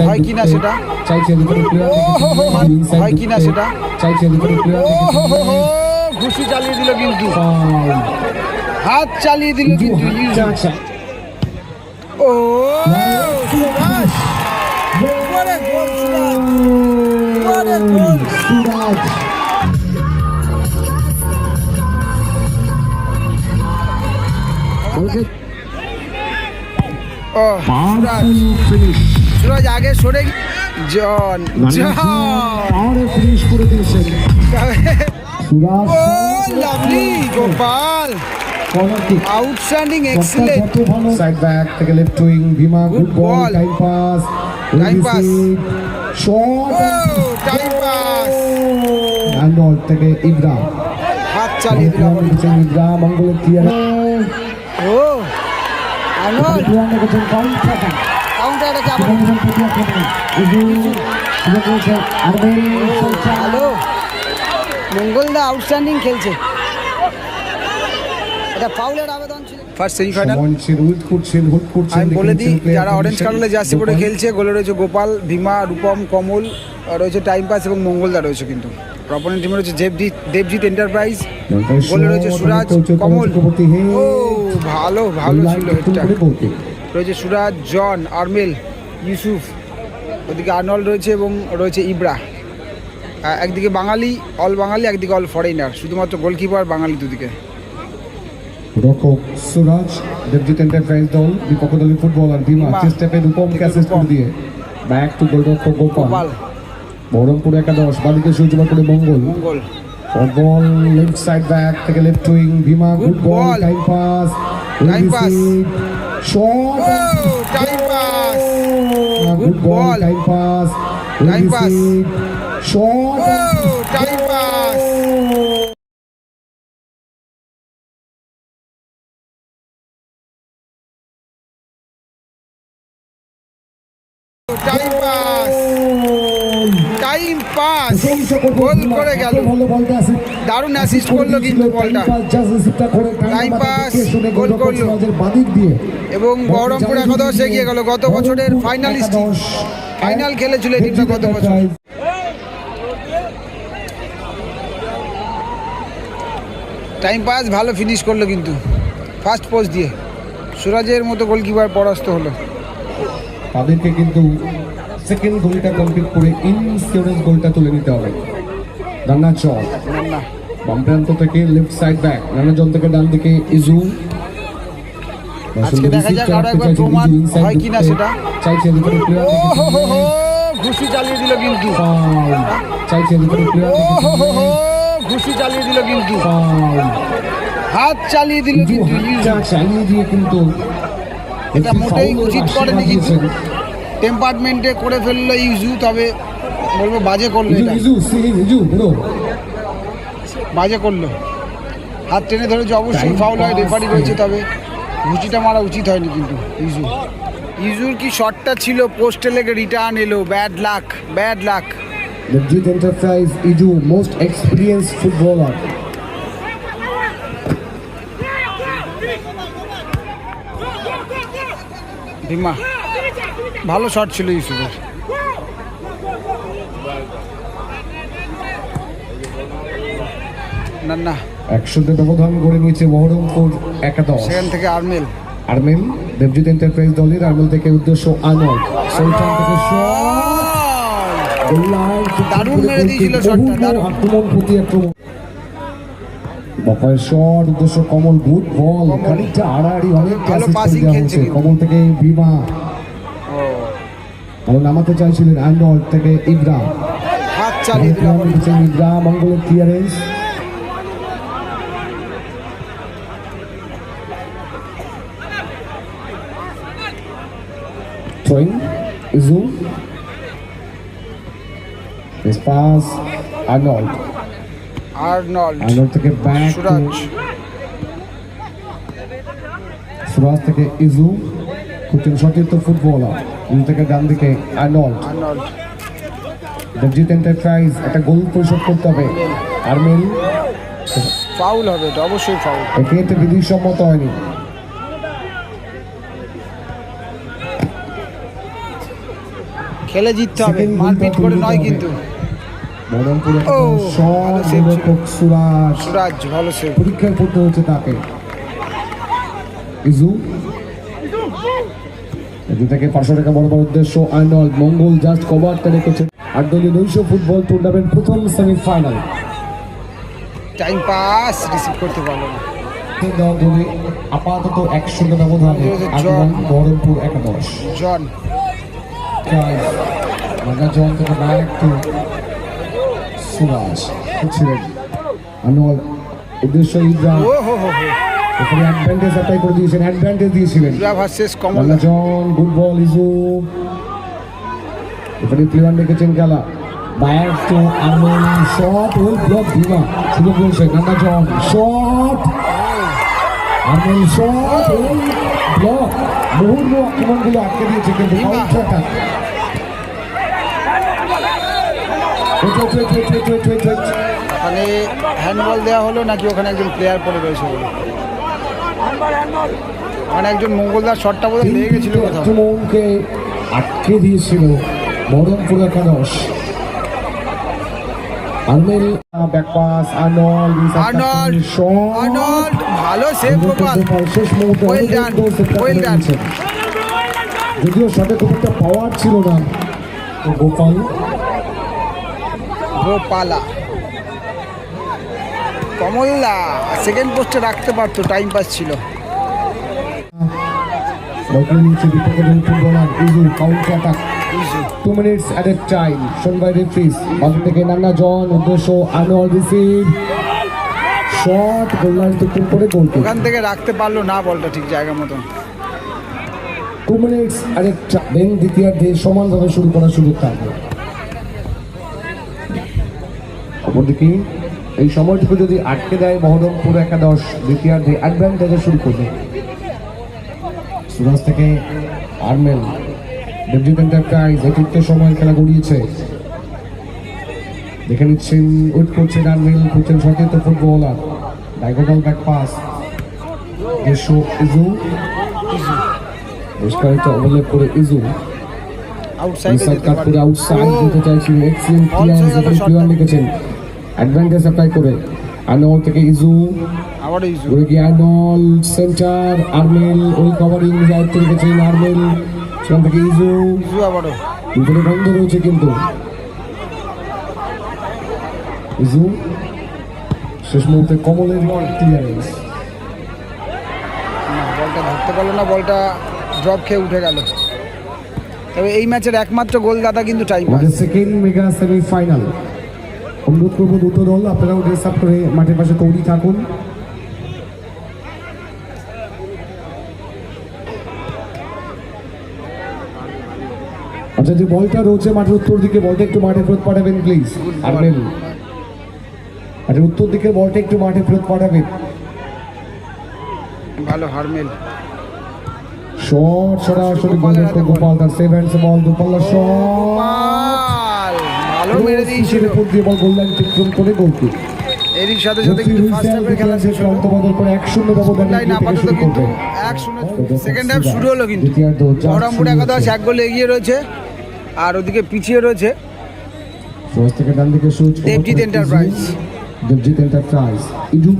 হয় সেটা হয় কিনা সেটা চাইছে ভিতরে প্লেয়ার ও হো হো হো, ঘুষি চালিয়ে দিল কিন্তু হাত চালিয়ে দিল কিন্তু। ও Subhash What a goal, Suraj. What a goal. Suraj O Suraj finish Suraj আগে সরে জন জন। ফিনিশ করে দিয়েছেন ও lovely Gopal. Outstanding excellent side back থেকে left wing Bhima good ball. Time pass Time pass. Shot time pass and all থেকে Ibra হাত চালিয়ে দিল আবার। ইব্রা মঙ্গলের ক্লিয়ার ও আনোয়ার ভালো মঙ্গলদা আউটস্ট্যান্ডিং খেলছে। এটা ফাউলের আবেদন ছিল। ফার্স্ট সেমিফাইনাল উইথ করছেন হুট করছেন আমি বলে দিই যারা অরেঞ্জ জার্সি পরে খেলছে গোলে রয়েছে গোপাল ভীমা রূপম কমল আর রয়েছে টাইম পাস এবং মঙ্গলদা রয়েছে কিন্তু। অপোনেন্ট টিমে রয়েছে দেবজিৎ দেবজিৎ এন্টারপ্রাইজ গোলে রয়েছে সুরাজ কমল। ও ভালো ভালো ছিল। রয়েছে সুরাজ জন আরমেল ইউসুফ ওদিকে আর্নল্ড রয়েছে এবং রয়েছে ইব্রা একদিকে বাঙালি অল বাঙালি একদিকে অল ফরেনার শুধুমাত্র গোলকিপার বাঙালি দুদিকে। রক্ষক সুরাজ দেবজিৎ এন্টারপ্রাইজ দল বিপক্ষ দলের ফুটবলার বিমা বিমা। চেষ্টাপে রূপমকে অ্যাসিস্ট করে দিয়ে ব্যাক টু গোলরক্ষক গোপাল। গোপাল। বহরমপুর একাদশ বাদিকে সূর্যবা করে Mangal. Mangal. Ball left side back থেকে left wing Bhima good ball time pass. Shot good ball ball. Time pass Time pass. Shot ও time pass time pass. Goal করে গেল। দারুণ অ্যাসিস্ট করল কিন্তু বলটা। Time pass, গোল করল। এবং বহরমপুর একাদশ এগিয়ে গেল। গত বছরের ফাইনালিস্ট ফাইনাল খেলেছিল এই টিমটা গত বছর। টাইম পাস ভালো ফিনিশ করল কিন্তু। ফার্স্ট পোস্ট দিয়ে। সুরাজের মতো গোলকিপার পরাস্ত হলো। তাদেরকে কিন্তু সেকেন্ড গোলটা কমপ্লিট করে ইনসিওরেন্স গোলটা তুলে নিতে হবে। রান্না চল না না বাম প্রান্ত থেকে লেফট সাইড ব্যাক নানাজন থেকে ডান দিকে ইজু। আজকে দেখা যাক আরও একবার প্রমাণ হয় কিনা সেটা। চাইছে ভিতরে প্লেয়ার ও হো হো হো ঘুষি চালিয়ে দিল কিন্তু। চাইছে ঘুষি চালিয়ে দিল কিন্তু। হাত চালিয়ে দিল কিন্তু চালিয়ে দিয়ে কিন্তু এটা মোটেই উচিত করেনি কিন্তু। টেম্পার্টমেন্টে করে ফেলল ইউজু তবে বলব বাজে করল এটা। বাজে করল। হাত টেনে ধরেছে অবশ্যই ফাউল হয় রেফারি রয়েছে তবে ঘুচিটা মারা উচিত হয়নি কিন্তু ইউজু ইউজুর কি শটটা ছিল? পোস্টে লেগে রিটার্ন এলো। Bad luck bad luck Legit Enterprise Iju, most experienced footballer. Bhima ভালো শট ছিল ইউসুফের। না না। একশোতে ব্যবধান করে নিয়েছে বহরমপুর একাদশ। সেখান থেকে আর্মেল। আর্মেল দেবজিৎ এন্টারপ্রাইজ দলের আর্মেল থেকে উদ্দেশ্য আনন্দ সুলতান থেকে দারুণ মেরে দিয়েছিল শটটা, দারুণ। আক্রমণ প্রতি আক্রমণ বাপায় শট উদ্দেশ্য কমল গুড বল। খানিকটা আড়াআড়ি অনেক ভালো assist করে passing দেওয়া খেলছে কমল থেকে বিমা ভালো নামাতে চাইছিলেন আর্নল্ড থেকে ইব্রা। হাত চালিয়ে দিল আবার। ইব্রা মঙ্গলের ক্লিয়ারেন্স আর্নল্ড Arnold থেকে ব্যাক সুরাজ সুরাজ থেকে ইজু খুব সতীর্থ ফুটবলার ইজু থেকে ডান দিকে আর্নল্ড। দেবজিৎ এন্টারপ্রাইজ একটা গোল পরিশোধ করতে হবে। আর্মেল? ফাউল হবে এটা অবশ্যই ফাউল। এক্ষেত্রে বিধিসম্মত হয়নি। খেলে জিততে হবে মারপিট করে নয় কিন্তু। সুরাজ। সুরাজ ভালো সেভ পরীক্ষায় পড়তে হচ্ছে তাকে। ইজু? এদিক থেকে পাঁচশো টাকা বড় বড় উদ্দেশ্য আর্নল মঙ্গল জাস্ট কভারটা রেখেছে আর দলীয় নৈশ ফুটবল টুর্নামেন্ট প্রথম সেমিফাইনাল টাইম পাস রিসিভ করতে পারল না। আপাতত এক শূন্য ব্যবধানে বহরমপুর একাদশ। জন. ছিলেন আনোয়ার উদ্দেশ্য ইব্রাহিম এখানে অ্যাডভান্টেজ অ্যাপ্লাই করে দিয়েছেন অ্যাডভান্টেজ দিয়েছিলেন। জন গুড বল ইজু এখানে প্লেয়ার রেখেছেন খেলা। Back to shot well block Bhima রয়েছে মাঙ্গা জন শট শট ওয়েল ব্লক মুহুর্মুহ আক্রমণগুলো আটকে দিয়েছে কিন্তু Bhima. Counter attack wait wait wait wait wait wait wait ওখানে হ্যান্ডবল দেওয়া হলো নাকি ওখানে একজন প্লেয়ার পড়ে রয়েছে বলে? ওখানে একজন মঙ্গলদার শটটা বোধহয় লেগে গেছিল কোথাও। আক্রমণকে আটকে দিয়েছিল বহরমপুর একাদশ. যদিও শটে খুব একটা পাওয়ার ছিল না গোপাল গোপালা। কমলদা সেকেন্ড পোস্টে রাখতে পারতো টাইম পাস ছিল। Two minutes at a time shown by referees থেকে নান্না জন উদ্দেশ্য Anwar receive shot goal line থেকে করে গোল ওখান থেকে রাখতে পারল না বলটা ঠিক জায়গা মতন। টু মিনিটস দ্বিতীয়ার্ধে সমানভাবে শুরু করার সুযোগ থাকবে অপরদিকে এই সময়টুকু যদি আটকে দেয় বহরমপুর একাদশ দ্বিতীয়ার্ধে অ্যাডভান্টেজে শুরু করবে। সুরাজ থেকে আর্মেল দেবজিৎ এন্টারপ্রাইজ এই সময় খেলা গড়িয়েছে। দেখে নিচ্ছেন উইট করছেন আর্মেল করছেন সতীর্থ ফুটবলার। ডাইগোনাল ব্যাক পাস দেশো ইজু। বেশ কয়েকটা ওভারলেপ করে ইজু। আউটসাইডে ইনসাইড কাট করে আউটসাইড চাইছিল এক্সিলেন্ট ক্লিয়ারেন্স shot লিখেছেন। অ্যাডভান্টেজ অ্যাপ্লাই করে। আনোয়ার থেকে ইজু আবারও ইজু ঘুরে গিয়ে আর্নল সেন্টার আর্মেল ওই কভারিং দায়িত্ব রেখেছেন আর্মেল সেখান থেকে ইজু ইজু আবারও। দুপুরে বন্ধ রয়েছে কিন্তু। ইজু শেষ মুহূর্তে কমলের ক্লিয়ারেন্স বলটা ধরতে পারল না বলটা ড্রপ খেয়ে উঠে গেল। তবে এই ম্যাচের একমাত্র গোলদাতা কিন্তু টাইম সেকেন্ড মেগা সেমিফাইনাল অনুরোধ করব দুটো দল আপনারাও ড্রেস আপ করে মাঠের পাশে তৈরি থাকুন। আচ্ছা যে বলটা রয়েছে মাঠের উত্তর দিকে বলটা একটু মাঠে ফেরত পাঠাবেন প্লিজ আরবেল আচ্ছা উত্তর দিকে বলটা একটু মাঠে ফেরত পাঠাবেন। ভালো হারমেল। শট সরাসরি গোপাল তার সেভেন বল দুপাল্লা শট ভালো মেরে দিয়েছিল। উপর দিয়ে বল গোল লাইন অতিক্রম করে এরই সাথে সাথে কিন্তু ফার্স্ট হাফের খেলা শেষ হলো। অন্তবদল করে এক শূন্য ব্যবধানে লাইন এগিয়ে আপাতত কিন্তু করবে এক শূন্য সেকেন্ড হাফ শুরু হলো কিন্তু। বহরমপুর একাদশ এক গোলে এগিয়ে রয়েছে। আর ওদিকে পিছিয়ে রয়েছে। দেবজিৎ এন্টারপ্রাইজ। দেবজিৎ এন্টারপ্রাইজ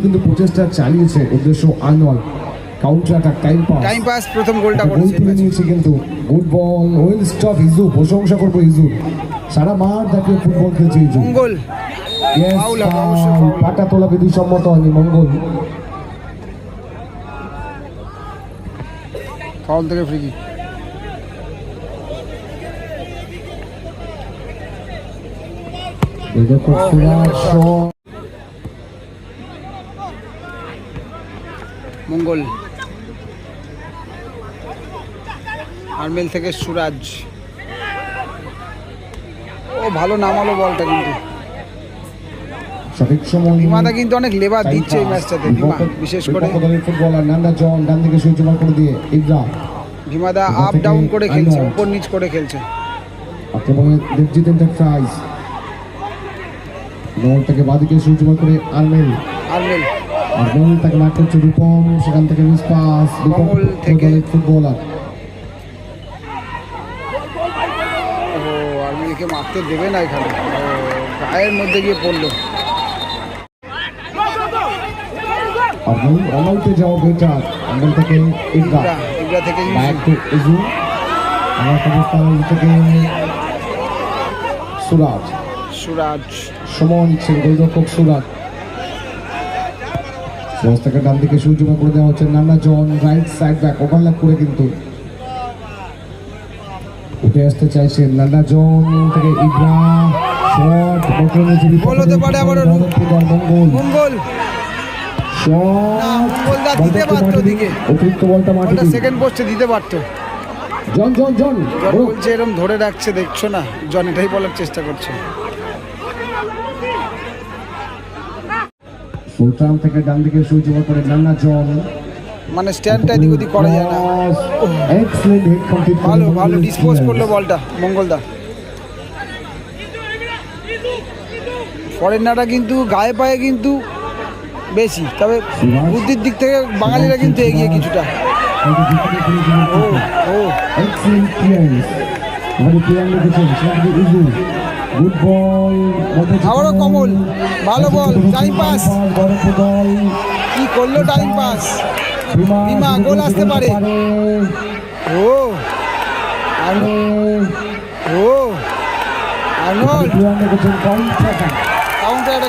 কিন্তু প্রচেষ্টা চালিয়েছে উদ্দেশ্য counter attack time pass time pass প্রথম গোলটা গোল করেছে। এই তুলে নিয়েছে কিন্তু। Good ball well stop Izu প্রশংসা করব ইজু সারা মাঠ দেখে ফুটবল খেলছে মঙ্গল। পাটা তোলা বিধি সম্মত হয়নি মঙ্গল। ফাউল থেকে free kick shot. Mangal. Armel থেকে সুরাজ। ও ভালো নামালো বলটা কিন্তু। বিমাদা কিন্তু অনেক লেবার দিচ্ছে এই ম্যাচটাতে বিমা বিশেষ করে। ফুটবলার নান্ডা জন ডান দিকে ওভার করে দিয়ে ইব্রা বিমাদা এখান আপ ডাউন করে খেলছে উপর নিচ করে খেলছে। আক্রমণে দেবজিৎ এন্টারপ্রাইজ গোল থেকে বাদিকে ওভার করে আরমেল আর গোল তাকে মাঠ করছে রূপম সেখান থেকে মিস পাস। রূপম থেকে- ফুটবলার ও আর্মিকে মারতে দেবে না এখানে। গায়ের মধ্যে গিয়ে পড়ল। যাওয়া বেটার থেকে ইগরা থেকে ব্যাক টু ইজু। আমার পাকিস্তান থেকে সুরাজ। সুরাজ। সময় নিচ্ছেন গোলরক্ষক সুরাজ। ব্যবস্থাকে ডান দিকে সূর্যমা করে দেওয়া হচ্ছে নানা John right side back overlap করে কিন্তু আসতে চাইছেন জন থেকে ইব্রা শট গোল হতে পারে আবারও। মঙ্গল। মঙ্গল। শট দিতে পারতো ওদিকে। অতিরিক্ত বলটা মাটি সেকেন্ড পোস্টে দিতে পারতো। জন জন জন জন বলছে এরকম ধরে রাখছে দেখছ না? জন এটাই বলার চেষ্টা করছে। সুলতান থেকে ডান দিকে সূর্যমা করে নান্না জন। মানে স্ট্যান্ডটা এদিক ওদিক করা যায় না। ভালো ভালো ডিসপোজ করল বলটা মঙ্গলদা। ফরেনাররা কিন্তু গায়ে পায়ে কিন্তু বেশি তবে বুদ্ধির দিক থেকে বাঙালিরা কিন্তু এগিয়ে কিছুটা। ও আবারও কমল। ভালো বল। বড় বল কি করল টাইম পাস বিমা, গোল আসতে পারে। ও। আর্নল্ড। কাউন্টার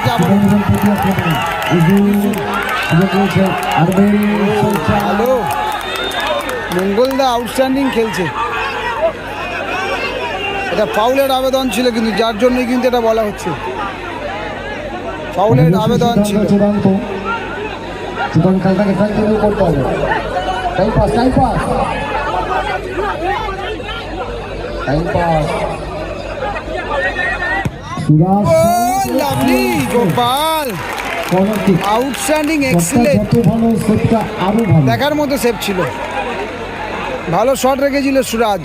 ভালো মঙ্গলদা আউটস্ট্যান্ডিং খেলছে। এটা ফাউলের আবেদন ছিল কিন্তু যার জন্যই কিন্তু এটা বলা হচ্ছে। ফাউলের আবেদন ছিল। চূড়ান্ত খেলটাকে কন্টিনিউ করতে হবে time pass time pass time pass lovely Gopal outstanding excellent দেখার মতো সেভ ছিল। ভালো শট রেখেছিল সুরাজ।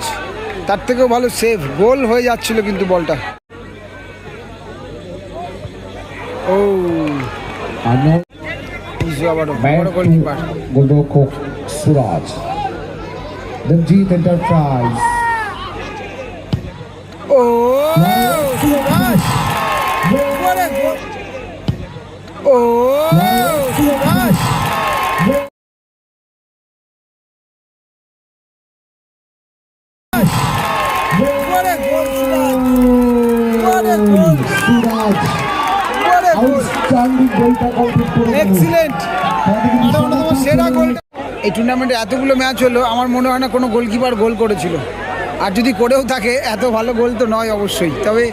তার থেকেও ভালো সেভ গোল হয়ে যাচ্ছিল কিন্তু বলটা ও আর্নল্ড ইজু আবারও বড় গোলকিপার গোলরক্ষক সুরাজ। দেবজিৎ এন্টারপ্রাইজ ও সুভাষ। ও এই টুর্নামেন্টে এতগুলো ম্যাচ হলো আমার মনে হয় না কোনো গোলকিপার গোল করেছিল। আর যদি করেও থাকে এত ভালো গোল তো নয় অবশ্যই। তবে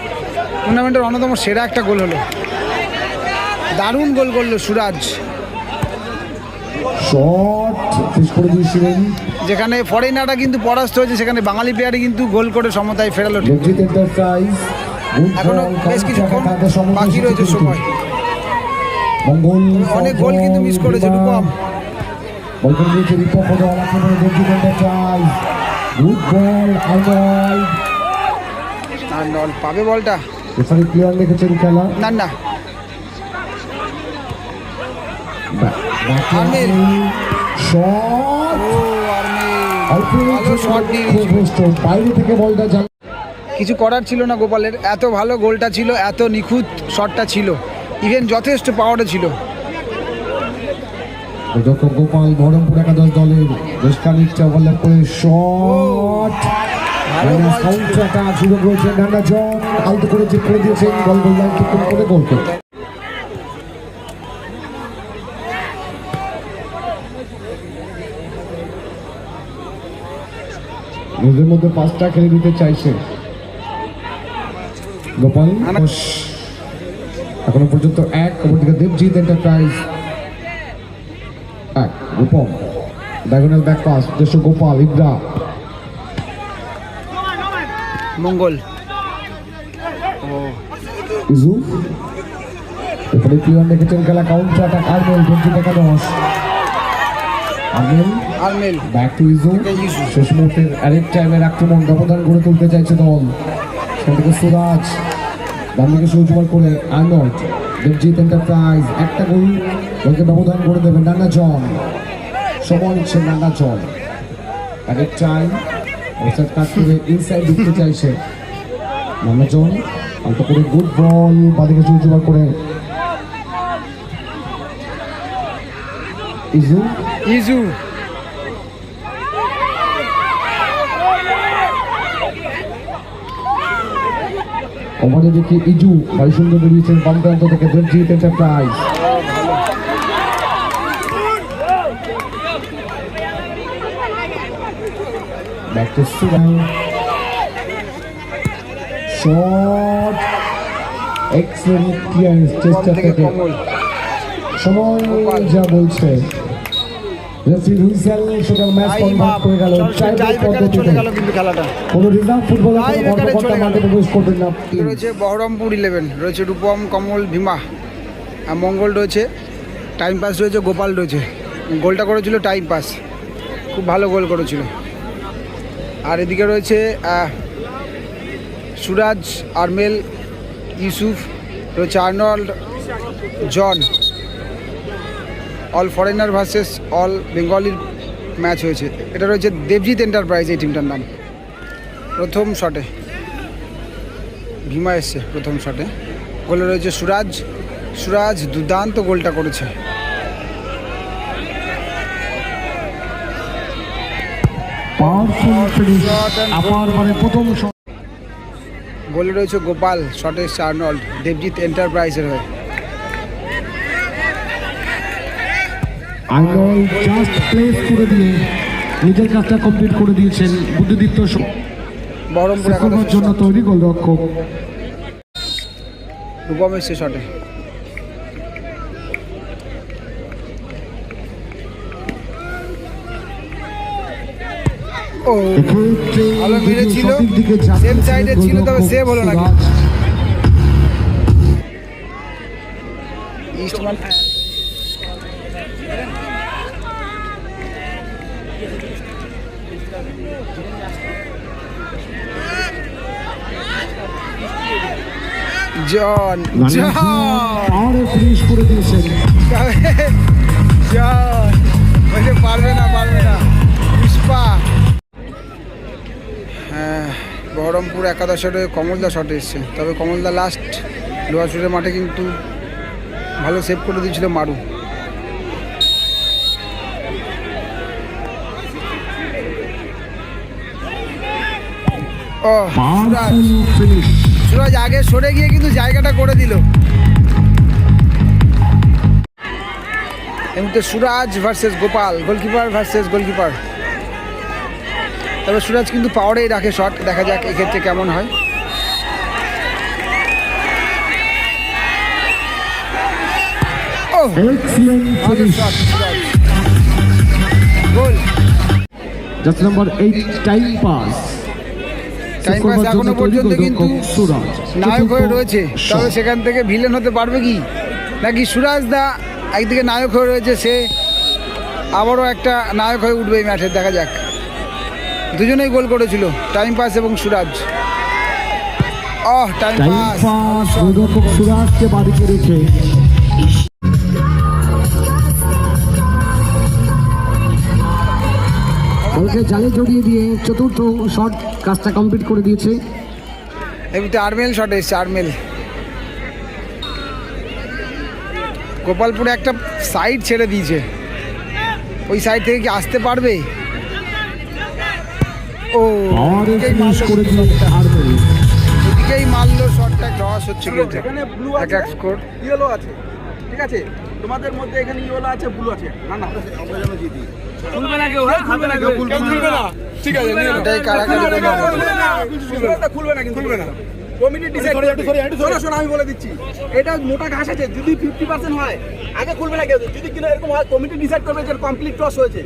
টুর্নামেন্টের অন্যতম সেরা একটা গোল হলো। দারুণ গোল করল সুরাজ। যেখানে ফরেনাররা কিন্তু পরাস্ত হয়েছে সেখানে বাঙালি প্লেয়ারই কিন্তু গোল করে সমতায় ফেরালো। এখনও বেশ কিছুক্ষণ বাকি রয়েছে সময়। অনেক গোল কিন্তু মিস করেছে রূপম। দিয়েছে রিপন পদল আক্রমণে Debjit enterprise good ball Arnold আর নল পাবে বলটা রেফারি ক্লিয়ার লিখেছেন খেলা না না আর্মেল শট ও অল্প ভালো বলটা জাল কিছু করার ছিল না গোপালের। এত ভালো গোলটা ছিল, এত নিখুঁত শটটা ছিল। ইভেন যথেষ্ট পাওয়ারও ছিল। যখন গোপাল বহরমপুর একাদশ দলের বেশ খানিকটা ওভারল্যাপ করে শট। কাউন্টারটা সুযোগ রয়েছে জন আলতো করে চেক করে দিয়েছেন বল গোল লাইন ঠিক করে গোল করে নিজের মধ্যে পাঁচটা খেলে দিতে চাইছে গোপাল ঘোষ। এখনও পর্যন্ত এক অপরদিকে দেবজিৎ এন্টারপ্রাইজ এক রূপম ডায়াগোনাল ব্যাক পাস দেশ গোপাল ইব্রা। মঙ্গল। ইজু। এরপরে প্লেয়ার রেখেছেন খেলা কাউন্টার অ্যাটাক আর্মেল দেবজিৎ একাদশ আর্মেল আরমেল ব্যাক টু ইজু। শেষ মুহূর্তের অ্যারেট টাইমের আক্রমণ ব্যবধান গড়ে তুলতে চাইছে দল। সেখান সুরাজ। ডান দিকে সূর্যবার করে আর্নল্ড দেবজিৎ এন্টারপ্রাইজ একটা গোল। দলকে ব্যবধান করে দেবেন নানা জন সময় নিচ্ছে নানা জন অ্যারেট টাইম অবসাদ কাট করে ইনসাইড ঢুকতে চাইছে নামজন অল্প করে গুড বল বাদিকে চুল জোগাড় করে। ইজু ইজু দেখি ইজু ভাই সুন্দর বেরিয়েছেন বাম প্রান্ত থেকে রঞ্জিত এন্টারপ্রাইজ। চেষ্টা থেকে সময় যা বলছে। রেফারি হুইসেল সেটা ম্যাচ কনভার্ট করে গেল। টাই ব্রেকারে চলে গেল কিন্তু খেলাটা। কোনো রিজার্ভ ফুটবলার চলে গেল। প্রবেশ করবেন না। রয়েছে বহরমপুর ইলেভেন রয়েছে রূপম কমল ভীমা আর মঙ্গল রয়েছে। টাইম পাস রয়েছে গোপাল রয়েছে। গোলটা করেছিল টাইম পাস খুব ভালো গোল করেছিল। আর এদিকে রয়েছে সুরাজ আরমেল ইউসুফ রয়েছে Arnold John. All foreigner versus all বেঙ্গলির match হয়েছে। এটা রয়েছে দেবজিৎ এন্টারপ্রাইজ এই টিমটার নাম। প্রথম শটে ভীমা এসছে প্রথম শটে গোলে রয়েছে সুরাজ। সুরাজ দুর্দান্ত গোলটা করেছে। আপার মানে প্রথম গোলে রয়েছে গোপাল। শটে এসছে আর্নল্ড দেবজিৎ এন্টারপ্রাইজের হয়ে। আইনল জাস্ট প্লেস করে দিয়ে নিজের কাজটা কমপ্লিট করে দিয়েছেন বুদ্ধিদীপ্ত বহরমপুর শুক্রবার একাদশ জন্য তৈরি গোলরক্ষক। রূপম এসছে শটে। ভালো মেরেছিল। Same side ছিল, তবে save হলো না। ইস্টমান জন জন। পাওয়ারে ফিনিশ করে দিয়েছেন। জন। পারবে না পারবে না। পুষ্পা। হ্যাঁ বহরমপুর একাদশের কমলদা শটে এসছে। তবে কমলদা লাস্ট লোহাচুরের মাঠে কিন্তু ভালো সেভ করে দিয়েছিল মারু। ও ফিনিশ সুরাজ আগে সরে গিয়ে কিন্তু জায়গাটা করে দিল। এমনিতে Suraj versus Gopal goalkeeper versus goalkeeper তবে সুরাজ কিন্তু পাওয়ারেই রাখে শট দেখা যাক এক্ষেত্রে কেমন হয়। ও এক্সিলেন্ট ভালো ফিনিশ শট টাইম পাস এখনও পর্যন্ত কিন্তু নায়ক হয়ে রয়েছে। তবে সেখান থেকে ভিলেন হতে পারবে কি? নাকি সুরাজ দা একদিকে নায়ক হয়ে রয়েছে সে আবারও একটা নায়ক হয়ে উঠবে এই ম্যাচে দেখা যাক। দুজনেই গোল করেছিল টাইম পাস এবং সুরাজ। অহ টাইম পাস সুরাজকে বাদিকে রেখে বলকে জালে জড়িয়ে দিয়ে চতুর্থ শট কাজটা কমপ্লিট করে দিয়েছে। এমনিতে আর্মেল শট এসছে আর্মেল। গোপালপুরে একটা সাইড ছেড়ে দিয়েছে। ওই সাইড থেকে কি আসতে পারবে? ও ওদিকেই মারলো শটটা ক্রস হচ্ছে এক আছে এক স্কোর ইয়েলো আছে। ঠিক আছে? তোমাদের মধ্যে এখানে ইয়েলো আছে ব্লু আছে। না না আমরা যেন জিতি। খুলবে না কেউ হ্যাঁ খুলবে না কেউ। খুলবে না। ঠিক আছে করে। খুলবে না খুলবে না? কমিটি ডিসাইড শোনো শোনো আমি বলে দিচ্ছি। এটা মোটা ঘাস আছে যদি ফিফটি পার্সেন্ট হয় আগে খুলবে না কেউ। যদি কিনা এরকম হয় কমিটি ডিসাইড করবে যে কমপ্লিট টস হয়েছে।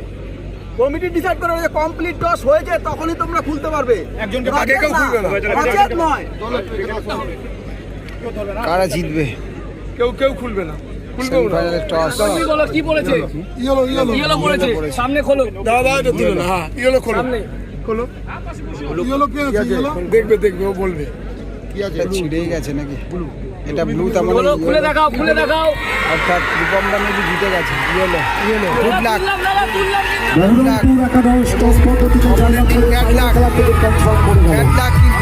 কমিটি ডিসাইড করবে যে কমপ্লিট টস হয়েছে তখনই তোমরা খুলতে পারবে। একজনকে আগে কেউ খুলবে না। নয়। কারা জিতবে? কেউ কেউ খুলবে না। কি বলেছে ইয়েলো ইয়েলো ইয়েলো বলেছে সামনে খোলো দাদা এটা তুলো না হ্যাঁ ইয়েলো খোলো সামনে খোলো ইয়েলো কে ইয়েলো দেখবে দেখবে ও বলবে গেছে নাকি এটা ব্লু তার মানে খুলে দেখাও খুলে দেখাও অর্থাৎ রূপমরা নাকি জিতে গেছে yellow yellow good luck bad luck কিন্তু